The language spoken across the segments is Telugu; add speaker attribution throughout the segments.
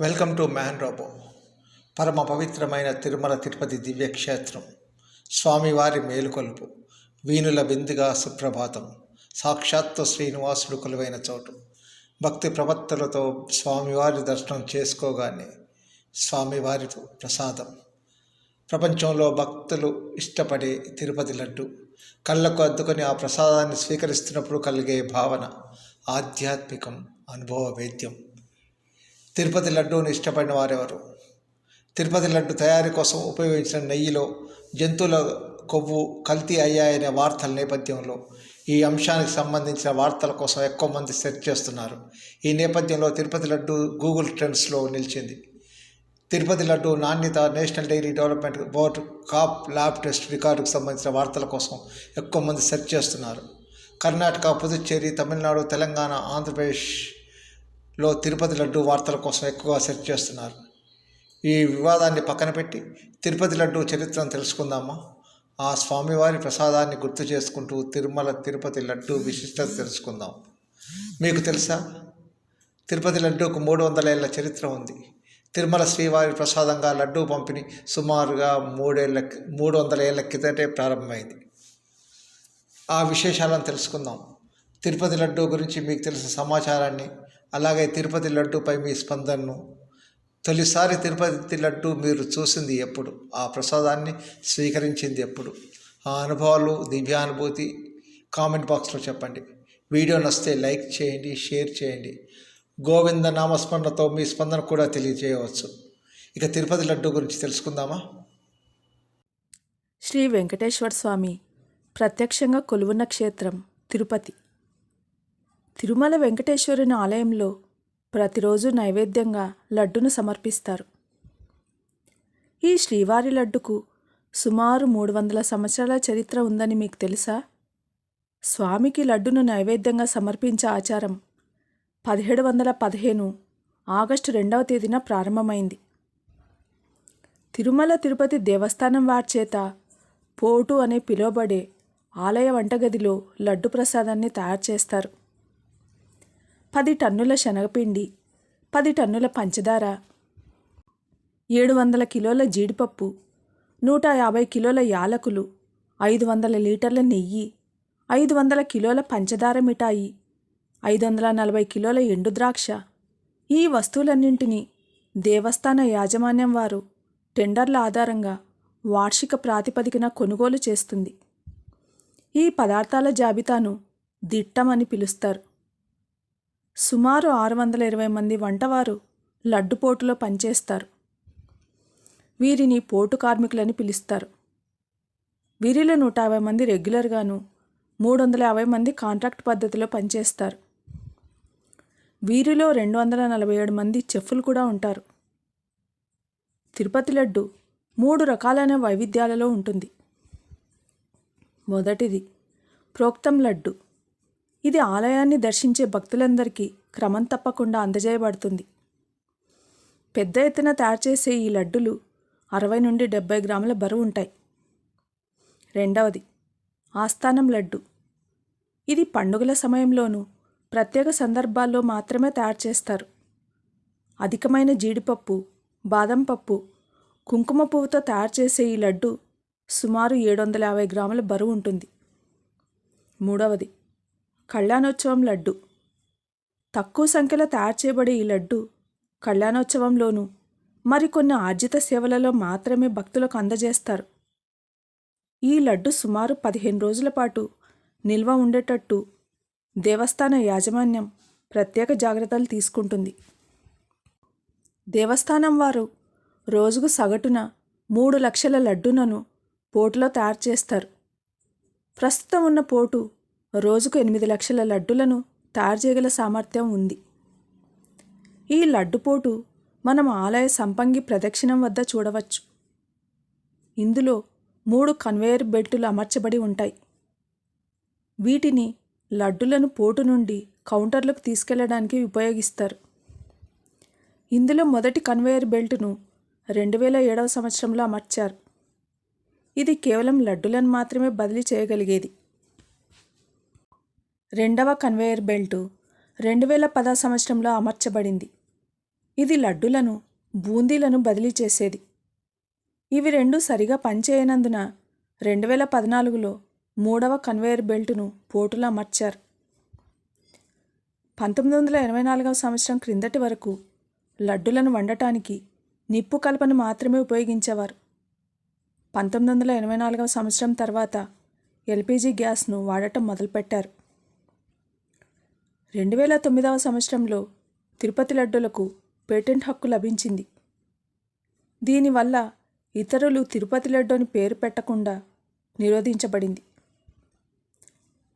Speaker 1: వెల్కమ్ టు మ్యాన్ రోబో పరమ పవిత్రమైన తిరుమల తిరుపతి దివ్యక్షేత్రం. స్వామివారి మేలుకొలుపు వీణుల బిందుగా సుప్రభాతం సాక్షాత్తు శ్రీనివాసుడు కొలువైన చోటు. భక్తి ప్రవక్తలతో స్వామివారి దర్శనం చేసుకోగానే స్వామివారి ప్రసాదం. ప్రపంచంలో భక్తులు ఇష్టపడే తిరుపతి లడ్డు కళ్ళకు అద్దుకొని ఆ ప్రసాదాన్ని స్వీకరిస్తున్నప్పుడు కలిగే భావన ఆధ్యాత్మికం అనుభవ వేద్యం తిరుపతి లడ్డూని ఇష్టపడిన వారెవరు? తిరుపతి లడ్డు తయారీ కోసం ఉపయోగించిన నెయ్యిలో జంతువుల కొవ్వు కల్తీ అయ్యాయనే వార్తల నేపథ్యంలో ఈ అంశానికి సంబంధించిన వార్తల కోసం ఎక్కువ మంది సెర్చ్ చేస్తున్నారు. ఈ నేపథ్యంలో తిరుపతి లడ్డు గూగుల్ ట్రెండ్స్లో నిలిచింది. తిరుపతి లడ్డు నాణ్యత నేషనల్ డైరీ డెవలప్మెంట్ బోర్డు కాప్ ల్యాబ్ టెస్ట్ రికార్డుకు సంబంధించిన వార్తల కోసం ఎక్కువ మంది సెర్చ్ చేస్తున్నారు. కర్ణాటక పుదుచ్చేరి తమిళనాడు తెలంగాణ ఆంధ్రప్రదేశ్ లో తిరుపతి లడ్డు వార్తల కోసం ఎక్కువగా సెర్చ్ చేస్తున్నారు. ఈ వివాదాన్ని పక్కన పెట్టి తిరుపతి లడ్డు చరిత్రను తెలుసుకుందామా? ఆ స్వామివారి ప్రసాదాన్ని గుర్తు చేసుకుంటూ తిరుమల తిరుపతి లడ్డు విశిష్టత తెలుసుకుందాం. మీకు తెలుసా? తిరుపతి లడ్డూకు మూడు వందల ఏళ్ళ చరిత్ర ఉంది. తిరుమల శ్రీవారి ప్రసాదంగా లడ్డూ పంపిణీ సుమారుగా మూడేళ్ళ మూడు వందల ఏళ్ళ కిందటే ప్రారంభమైంది. ఆ విశేషాలను తెలుసుకుందాం. తిరుపతి లడ్డూ గురించి మీకు తెలిసిన సమాచారాన్ని అలాగే తిరుపతి లడ్డుపై మీ స్పందనను తొలిసారి తిరుపతి లడ్డు మీరు చూసింది ఎప్పుడు? ఆ ప్రసాదాన్ని స్వీకరించింది ఎప్పుడు? ఆ అనుభవాలు దివ్యానుభూతి కామెంట్ బాక్స్లో చెప్పండి. వీడియో నచ్చితే లైక్ చేయండి షేర్ చేయండి. గోవింద నామస్మరణతో మీ స్పందన కూడా తెలియజేయవచ్చు. ఇక తిరుపతి లడ్డు గురించి తెలుసుకుందామా?
Speaker 2: శ్రీ వెంకటేశ్వర స్వామి ప్రత్యక్షంగా కొలువున్న క్షేత్రం తిరుపతి. తిరుమల వెంకటేశ్వరుని ఆలయంలో ప్రతిరోజు నైవేద్యంగా లడ్డును సమర్పిస్తారు. ఈ శ్రీవారి లడ్డుకు సుమారు మూడు వందల సంవత్సరాల చరిత్ర ఉందని మీకు తెలుసా? స్వామికి లడ్డును నైవేద్యంగా సమర్పించే ఆచారం పదిహేడు వందల పదిహేను ఆగస్టు రెండవ తేదీన ప్రారంభమైంది. తిరుమల తిరుపతి దేవస్థానం వారి చేత పోటు అనే పిలువబడే ఆలయ వంటగదిలో లడ్డు ప్రసాదాన్ని తయారు చేస్తారు. పది టన్నుల శనగపిండి పది టన్నుల పంచదార ఏడు వందల కిలోల జీడిపప్పు నూట యాభై కిలోల యాలకులు ఐదు వందల లీటర్ల నెయ్యి ఐదు వందల కిలోల పంచదార మిఠాయి ఐదు వందల నలభై కిలోల ఎండుద్రాక్ష ఈ వస్తువులన్నింటినీ దేవస్థాన యాజమాన్యం వారు టెండర్ల ఆధారంగా వార్షిక ప్రాతిపదికన కొనుగోలు చేస్తుంది. ఈ పదార్థాల జాబితాను దిట్టమని పిలుస్తారు. సుమారు ఆరు వందల ఇరవై మంది వంటవారు లడ్డుపోటులో పనిచేస్తారు. వీరిని పోటు కార్మికులని పిలుస్తారు. వీరిలో నూట యాభై మంది రెగ్యులర్గాను మూడు వందల యాభై మంది కాంట్రాక్ట్ పద్ధతిలో పనిచేస్తారు. వీరిలో రెండు వందల నలభై ఏడు మంది చెఫ్లు కూడా ఉంటారు. తిరుపతి లడ్డు మూడు రకాలైన వైవిధ్యాలలో ఉంటుంది. మొదటిది ప్రోక్తం లడ్డు. ఇది ఆలయాన్ని దర్శించే భక్తులందరికీ క్రమం తప్పకుండా అందజేయబడుతుంది. పెద్ద ఎత్తున తయారు చేసే ఈ లడ్డులు అరవై నుండి డెబ్బై గ్రాముల బరువు ఉంటాయి. రెండవది ఆస్థానం లడ్డు. ఇది పండుగల సమయంలోనూ ప్రత్యేక సందర్భాల్లో మాత్రమే తయారు చేస్తారు. అధికమైన జీడిపప్పు బాదం పప్పు కుంకుమ పువ్వుతో తయారు చేసే ఈ లడ్డు సుమారు ఏడు వందల యాభై గ్రాముల బరువు ఉంటుంది. మూడవది కళ్యాణోత్సవం లడ్డు. తక్కువ సంఖ్యలో తయారు చేయబడే ఈ లడ్డు కళ్యాణోత్సవంలోనూ మరికొన్ని ఆర్జిత సేవలలో మాత్రమే భక్తులకు అందజేస్తారు. ఈ లడ్డు సుమారు పదిహేను రోజుల పాటు నిల్వ ఉండేటట్టు దేవస్థాన యాజమాన్యం ప్రత్యేక జాగ్రత్తలు తీసుకుంటుంది. దేవస్థానం వారు రోజుకు సగటున మూడు లక్షల లడ్డునను పోటులో తయారు చేస్తారు. ప్రస్తుతం ఉన్న పోటు రోజుకు ఎనిమిది లక్షల లడ్డులను తయారు చేయగల సామర్థ్యం ఉంది. ఈ లడ్డుపోటు మనం ఆలయ సంపంగి ప్రదక్షిణం వద్ద చూడవచ్చు. ఇందులో మూడు కన్వేయర్ బెల్టులు అమర్చబడి ఉంటాయి. వీటిని లడ్డులను పోటు నుండి కౌంటర్లకు తీసుకెళ్ళడానికి ఉపయోగిస్తారు. ఇందులో మొదటి కన్వేయర్ బెల్ట్ను రెండు వేల ఏడవ సంవత్సరంలో అమర్చారు. ఇది కేవలం లడ్డులను మాత్రమే బదిలీ చేయగలిగేది. రెండవ కన్వేయర్ బెల్టు రెండు వేల పద సంవత్సరంలో అమర్చబడింది. ఇది లడ్డులను బూందీలను బదిలీ చేసేది. ఇవి రెండు సరిగా పనిచేయనందున రెండు వేల పద్నాలుగులో మూడవ కన్వేయర్ బెల్టును పోటులో అమర్చారు. పంతొమ్మిది వందల ఎనభై నాలుగవ సంవత్సరం క్రిందటి వరకు లడ్డులను వండటానికి నిప్పు కలపను మాత్రమే ఉపయోగించేవారు. పంతొమ్మిది వందల ఎనభై నాలుగవ సంవత్సరం తర్వాత ఎల్పిజి గ్యాస్ను వాడటం మొదలుపెట్టారు. రెండు వేల తొమ్మిదవ సంవత్సరంలో తిరుపతి లడ్డులకు పేటెంట్ హక్కు లభించింది. దీనివల్ల ఇతరులు తిరుపతి లడ్డు అని పేరు పెట్టకుండా నిరోధించబడింది.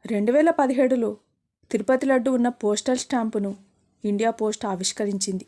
Speaker 2: రెండు వేల పదిహేడులో తిరుపతి లడ్డు ఉన్న పోస్టల్ స్టాంపును ఇండియా పోస్ట్ ఆవిష్కరించింది.